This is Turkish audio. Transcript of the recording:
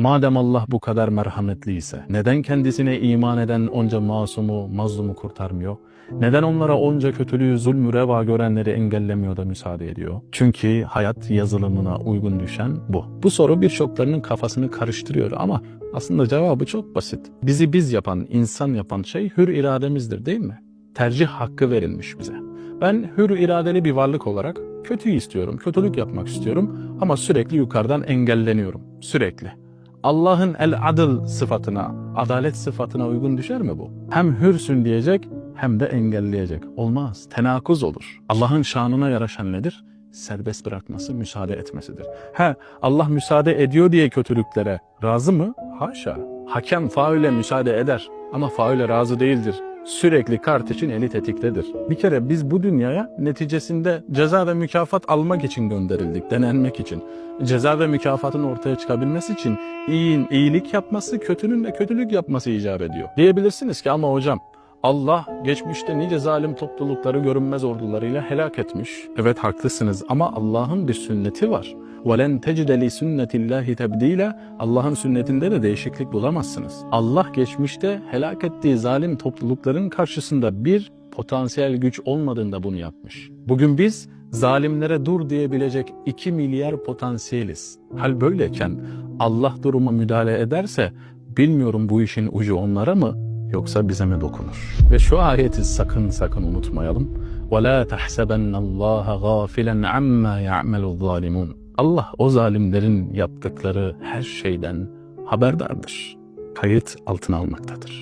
Madem Allah bu kadar merhametliyse, neden kendisine iman eden onca masumu, mazlumu kurtarmıyor? Neden onlara onca kötülüğü, zulmü reva görenleri engellemiyor da müsaade ediyor? Çünkü hayat yazılımına uygun düşen bu. Bu soru birçoklarının kafasını karıştırıyor ama aslında cevabı çok basit. Bizi biz yapan, insan yapan şey hür irademizdir değil mi? Tercih hakkı verilmiş bize. Ben hür iradeli bir varlık olarak kötüyü istiyorum, kötülük yapmak istiyorum ama sürekli yukarıdan engelleniyorum. Sürekli. Allah'ın el-adıl sıfatına, adalet sıfatına uygun düşer mi bu? Hem hürsün diyecek hem de engelleyecek. Olmaz. Tenakuz olur. Allah'ın şanına yaraşan nedir? Serbest bırakması, müsaade etmesidir. He, Allah müsaade ediyor diye kötülüklere razı mı? Haşa. Hakem faule müsaade eder ama faule razı değildir. Sürekli kart için eli tetiktedir. Bir kere biz bu dünyaya neticesinde ceza ve mükafat almak için gönderildik, denenmek için. Ceza ve mükafatın ortaya çıkabilmesi için iyiyin iyilik yapması, kötünün de kötülük yapması icap ediyor. Diyebilirsiniz ki ama hocam Allah geçmişte nice zalim toplulukları görünmez ordularıyla helak etmiş. Evet haklısınız ama Allah'ın bir sünneti var. وَلَنْ تَجِدَ لِسُنَّةِ اللّٰهِ تَبْد۪يلًا Allah'ın sünnetinde de değişiklik bulamazsınız. Allah geçmişte helak ettiği zalim toplulukların karşısında bir potansiyel güç olmadığında bunu yapmış. Bugün biz zalimlere dur diyebilecek 2 milyar potansiyeliz. Hal böyleyken Allah duruma müdahale ederse bilmiyorum bu işin ucu onlara mı yoksa bize mi dokunur? Ve şu ayeti sakın sakın unutmayalım. وَلَا تَحْسَبَنَّ اللّٰهَ غَافِلًا عَمَّا يَعْمَلُ الظَّالِمُونَ Allah o zalimlerin yaptıkları her şeyden haberdardır. Kayıt altına almaktadır.